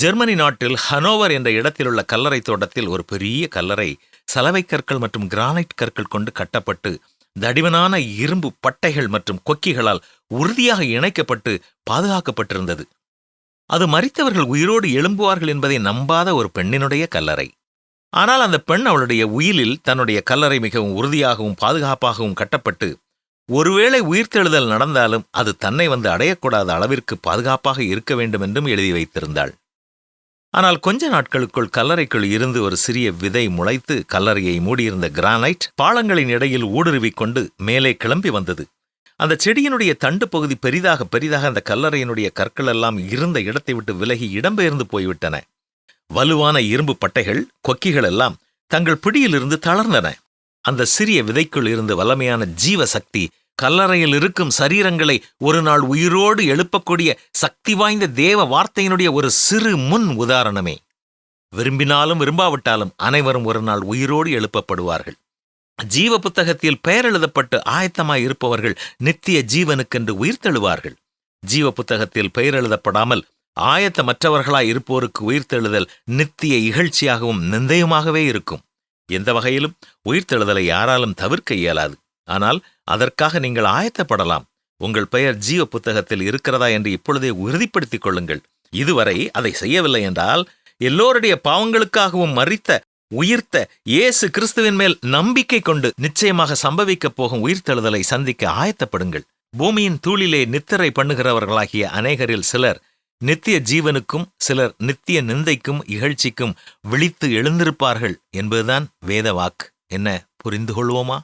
Germany நாட்டில் Hanover என்ற இடத்திலுள்ள கல்லறை தோட்டத்தில் ஒரு பெரிய கல்லறை சலவை கற்கள் மற்றும் கிரானைட் கற்கள் கொண்டு கட்டப்பட்டு தடிமனான இரும்பு பட்டைகள் மற்றும் கொக்கிகளால் உறுதியாக இணைக்கப்பட்டு பாதுகாக்கப்பட்டிருந்தது. அது மரித்தவர்கள் உயிரோடு எழும்புவார்கள் என்பதை நம்பாத ஒரு பெண்ணினுடைய கல்லறை. ஆனால் அந்த பெண் அவளுடைய உயிலில் தன்னுடைய கல்லறை மிகவும் உறுதியாகவும் பாதுகாப்பாகவும் கட்டப்பட்டு ஒருவேளை உயிர்த்தெழுதல் நடந்தாலும் அது தன்னை வந்து அடையக்கூடாத அளவிற்கு பாதுகாப்பாக இருக்க வேண்டும் என்றும் எழுதி வைத்திருந்தாள். ஆனால் கொஞ்ச நாட்களுக்குள் கல்லறைக்குள் இருந்து ஒரு சிறிய விதை முளைத்து கல்லறையை மூடியிருந்த கிரானைட் பாலங்களின் இடையில் ஊடுருவிக் கொண்டு மேலே கிளம்பி வந்தது. அந்த செடியினுடைய தண்டு பகுதி பெரிதாக பெரிதாக அந்த கல்லறையினுடைய கற்கள் எல்லாம் இருந்த இடத்தை விட்டு விலகி இடம்பெயர்ந்து போய்விட்டன. வலுவான இரும்பு பட்டைகள் கொக்கிகள் எல்லாம் தங்கள் பிடியிலிருந்து தளர்ந்தன. அந்த சிறிய விதைக்குள் இருந்து வல்லமையான ஜீவ சக்தி கல்லறையில் இருக்கும் சரீரங்களை ஒரு நாள் உயிரோடு எழுப்பக்கூடிய சக்தி வாய்ந்த தேவ வார்த்தையினுடைய ஒரு சிறு முன் உதாரணமே. விரும்பினாலும் விரும்பாவிட்டாலும் அனைவரும் ஒரு நாள் உயிரோடு எழுப்பப்படுவார்கள். ஜீவ புத்தகத்தில் பெயர் எழுதப்பட்டு ஆயத்தமாய் இருப்பவர்கள் நித்திய ஜீவனுக்கென்று உயிர்த்தெழுவார்கள் ஜீவ புத்தகத்தில் பெயர் எழுதப்படாமல் ஆயத்தமற்றவர்களாய் இருப்போருக்கு உயிர்த்தெழுதல் நித்திய இகழ்ச்சியாகவும் நிந்தையுமாகவே இருக்கும். எந்த வகையிலும் உயிர்த்தெழுதலை யாராலும் தவிர்க்க இயலாது. ஆனால் அதற்காக நீங்கள் ஆயத்தப்படலாம். உங்கள் பெயர் ஜீவ புத்தகத்தில் இருக்கிறதா என்று இப்பொழுதே உறுதிப்படுத்திக் கொள்ளுங்கள். இதுவரை அதை செய்யவில்லை என்றால் எல்லோருடைய பாவங்களுக்காகவும் மறித்த உயிர்த்த இயேசு கிறிஸ்துவின் மேல் நம்பிக்கை கொண்டு நிச்சயமாக சம்பவிக்கப் போகும் உயிர்த்தெழுதலை சந்திக்க ஆயத்தப்படுங்கள். பூமியின் தூளிலே நித்திரை பண்ணுகிறவர்களாகிய அநேகரில் சிலர் நித்திய ஜீவனுக்கும் சிலர் நித்திய நிந்தைக்கும் இகழ்ச்சிக்கும் விழித்து எழுந்திருப்பார்கள் என்பதுதான் வேத வாக்கு என்ன புரிந்து கொள்வோமா